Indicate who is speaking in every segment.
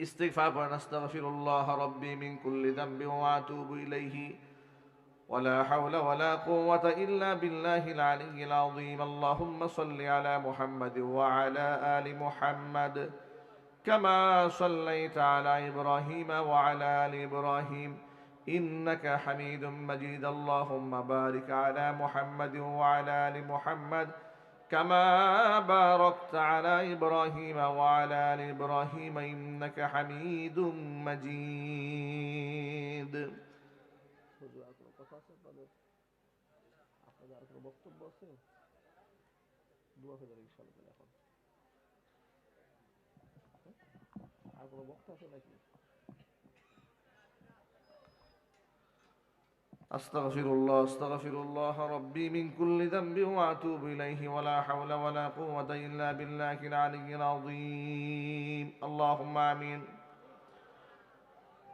Speaker 1: استغفار ونستغفر الله ربي من كل ذنب واتوب إليه. ولا حول ولا قوة إلا بالله العلي العظيم. اللهم صل على محمد وعلى آل محمد كما صليت على إبراهيم وعلى آل إبراهيم. إنك حميد مجيد. اللهم بارك على محمد وعلى آل محمد كما باركت على إبراهيم وعلى آل إبراهيم إنك حميد مجيد
Speaker 2: হুজুর আর কোনো কথা আছে আপনাদের
Speaker 1: أستغفر الله أستغفر الله ربي من كل ذنب وأتوب إليه ولا حول ولا قوة إلا بالله العلي العظيم اللهم آمين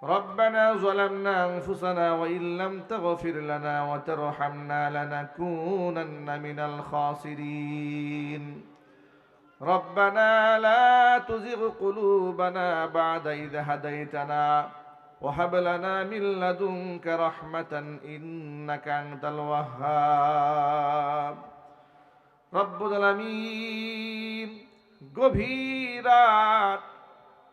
Speaker 1: ربنا ظلمنا أنفسنا وإن لم تغفر لنا وترحمنا لنكونن من الخاسرين ربنا لا تزغ قلوبنا بعد إذ هديتنا وهب لنا من لدنك رحمة إنك أنت الوهاب رب العالمين গভীর রাত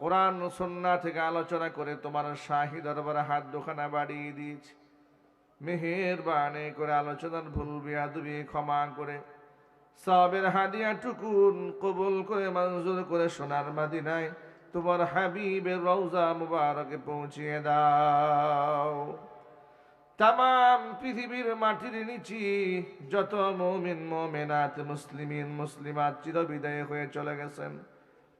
Speaker 1: কোরআন সন্না থেকে আলোচনা করে তোমার শাহি দরবারে হাত দোকানা বাড়িয়ে দিয়েছি মেহেরবানি করে আলোচনার ভুল বিয়াদুবি ক্ষমা করে সাবের হাদিয়া টুকুন কবুল করে মঞ্জুর করে সোনার মাদিনায় তোমার হাবিবের রওজা মুবারকে পৌঁছিয়ে দাও। তাম পৃথিবীর মাটির নিচি যত মমিন, মোমেনাত, মুসলিমিন, মুসলিমাত চিরবিদায় হয়ে চলে গেছেন,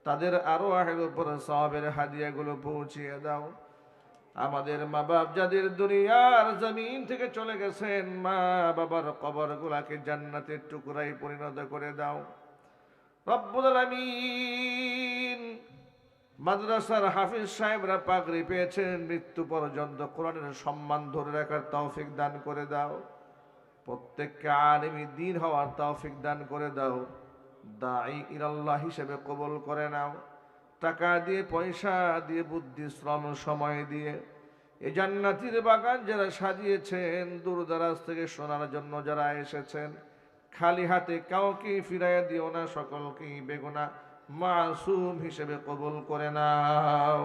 Speaker 1: তাদের আরও আহের উপর সবের হাদিয়াগুলো পৌঁছিয়ে দাও। আমাদের মা বাপ যাদের দুনিয়ার জমিন থেকে চলে গেছেন মা বাবার কবর গুলাকে জান্নাতের টুকরাই পরিণত করে দাও। রব্বুল আলামিন মাদ্রাসার হাফিজ সাহেবরা পাগড়ি পেয়েছেন, মৃত্যু পর্যন্ত কোরআনের সম্মান ধরে রাখার তৌফিক দান করে দাও। প্রত্যেককে আলিমি দিন হওয়ার তৌফিক দান করে দাও। দাই ইরাল্লাহ হিসেবে কবল করে নাও। টাকা দিয়ে, পয়সা দিয়ে, বুদ্ধি, শ্রম, সময় দিয়ে এই জান্নাতির বাগান যারা সাজিয়েছেন দূর দারাজ থেকে শোনার জন্য যারা এসেছেন, খালি হাতে কাউকে ফিরাইয়া দিও না, সকলকেই বেগুনা মাসুম হিসেবে কবুল করে নাও।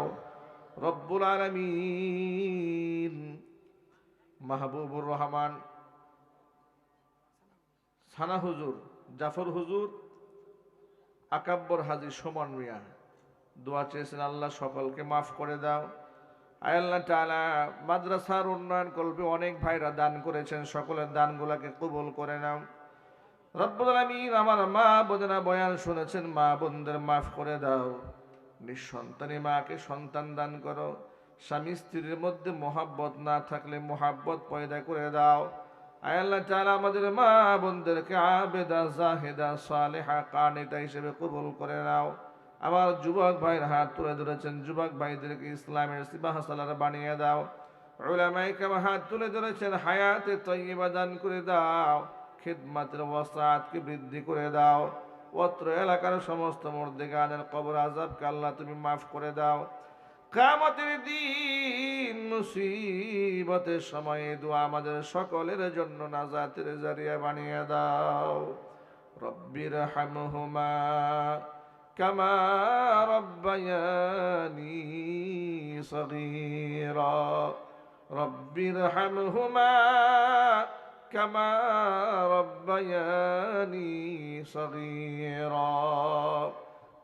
Speaker 1: রব্বুল আলমিন মাহবুবুর রহমান, সানা হুজুর, জাফর হুজুর, আকাব্বর হাজি সুমন মিয়া, দোয়া চেয়েছেন, আল্লাহ সকলকে মাফ করে দাও। আল্লাহ তাআলা, মাদ্রাসার উন্নয়ন কল্পে অনেক ভাইরা দান করেছেন, সকলের দানগুলাকে কবুল করে নাও। রব্বুল আমার মা বোনেরা বয়ান শুনেছেন, মা বোনদের মাফ করে দাও। নিঃসন্তানী মাকে সন্তান দান করো। স্বামী স্ত্রীর মধ্যে মোহাব্বত না থাকলে মোহাব্বত পয়দা করে দাও। আয় আল্লাহ আমাদের মা বোনদেরকে আবেদা, জাহেদা, সালেহা কানিতা হিসেবে কবুল করে নাও। আমার যুবক ভাইয়ের হাত তুলে ধরেছেন, যুবক ভাইদেরকে ইসলামের সিবাহ সালার বানিয়ে দাও। ওলামাই কামা হাত তুলে ধরেছেন, হায়াতে তৈবা দান করে দাও। খিদমাতের ওয়াসাতকে বৃদ্ধি করে দাও অত্র এলাকার সমস্ত মর্দিগানের কবর আজাবকে আল্লাহ তুমি মাফ করে দাও কামতের দিন মুসিবতের সময়ে দোয়া আমাদের সকলের জন্য নাজাতের জারিয়া বানিয়ে দাও রব্বির হামহুমা كما ربياني صغيرا رب ارحمهما كما ربياني صغيرا.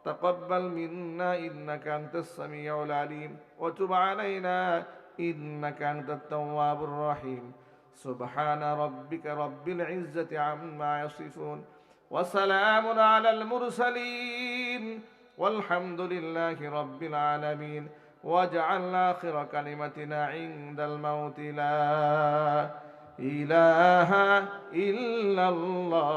Speaker 1: تقبل منا إنك أنت السميع العليم وتب علينا إنك أنت التواب الرحيم. سبحان ربك رب العزة عما يصفون وسلام على المرسلين والحمد لله رب العالمين. واجعل آخر كلمتنا عند الموت لا إله إلا الله.